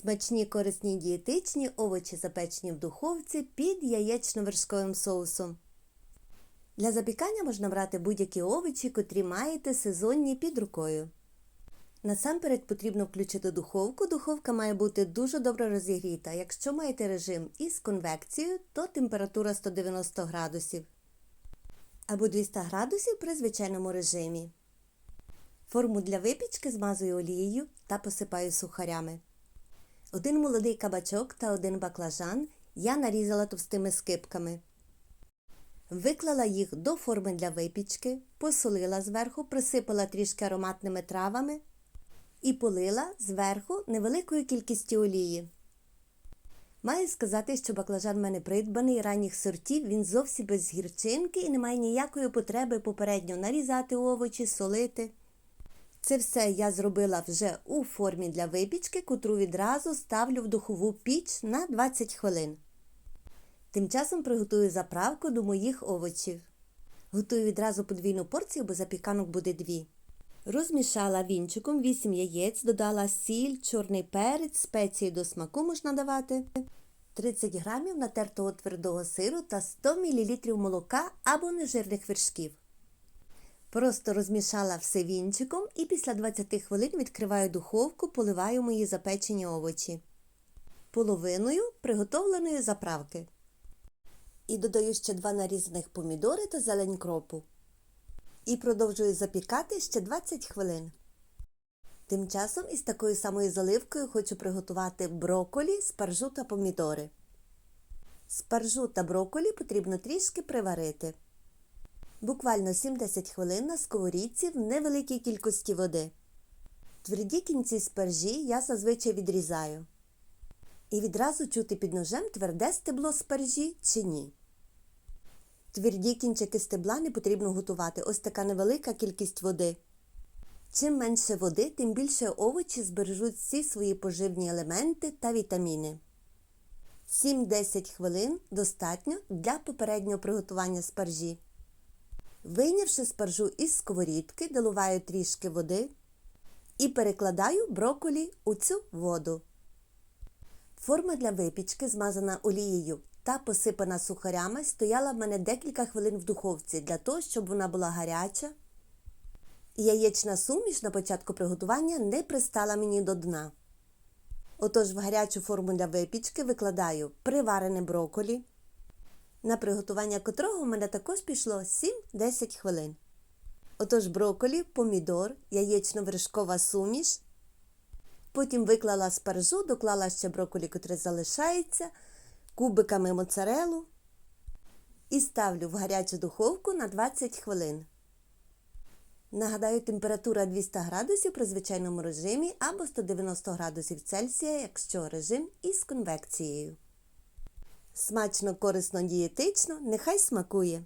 Смачні, корисні, дієтичні овочі запечені в духовці під яєчно-вершковим соусом. Для запікання можна брати будь-які овочі, котрі маєте сезонні під рукою. Насамперед потрібно включити духовку. Духовка має бути дуже добре розігріта. Якщо маєте режим із конвекцією, то температура 190 градусів або 200 градусів при звичайному режимі. Форму для випічки змазую олією та посипаю сухарями. Один молодий кабачок та один баклажан я нарізала товстими скипками. Виклала їх до форми для випічки, посолила зверху, присипала трішки ароматними травами і полила зверху невеликою кількістю олії. Маю сказати, що баклажан в мене придбаний ранніх сортів, він зовсім без гірчинки і немає ніякої потреби попередньо нарізати овочі, солити. Це все я зробила вже у формі для випічки, котру відразу ставлю в духову піч на 20 хвилин. Тим часом приготую заправку до моїх овочів. Готую відразу подвійну порцію, бо запіканок буде дві. Розмішала вінчиком 8 яєць, додала сіль, чорний перець, спеції до смаку можна давати, 30 грамів натертого твердого сиру та 100 мл молока або нежирних вершків. Просто розмішала все вінчиком і після 20 хвилин відкриваю духовку, поливаю мої запечені овочі. Половиною приготовленої заправки. І додаю ще два нарізаних помідори та зелень кропу. І продовжую запікати ще 20 хвилин. Тим часом із такою самою заливкою хочу приготувати броколі, спаржу та помідори. Спаржу та броколі потрібно трішки приварити. Буквально 7-10 хвилин на сковорідці в невеликій кількості води. Тверді кінці спаржі я зазвичай відрізаю. І відразу чути під ножем тверде стебло спаржі чи ні. Тверді кінчики стебла не потрібно готувати. Ось така невелика кількість води. Чим менше води, тим більше овочі збережуть всі свої поживні елементи та вітаміни. 7-10 хвилин достатньо для попереднього приготування спаржі. Вийнявши спаржу із сковорідки, доливаю трішки води і перекладаю броколі у цю воду. Форма для випічки, змазана олією та посипана сухарями, стояла в мене декілька хвилин в духовці для того, щоб вона була гаряча. І яєчна суміш на початку приготування не пристала мені до дна. Отож, в гарячу форму для випічки викладаю приварене броколі, на приготування котрого в мене також пішло 7-10 хвилин. Отож, броколі, помідор, яєчно-вершкова суміш. Потім виклала спаржу, доклала ще броколі, котре залишається, кубиками моцарелу і ставлю в гарячу духовку на 20 хвилин. Нагадаю, температура 200 градусів при звичайному режимі або 190 градусів Цельсія, якщо режим із конвекцією. Смачно, корисно, дієтично, нехай смакує!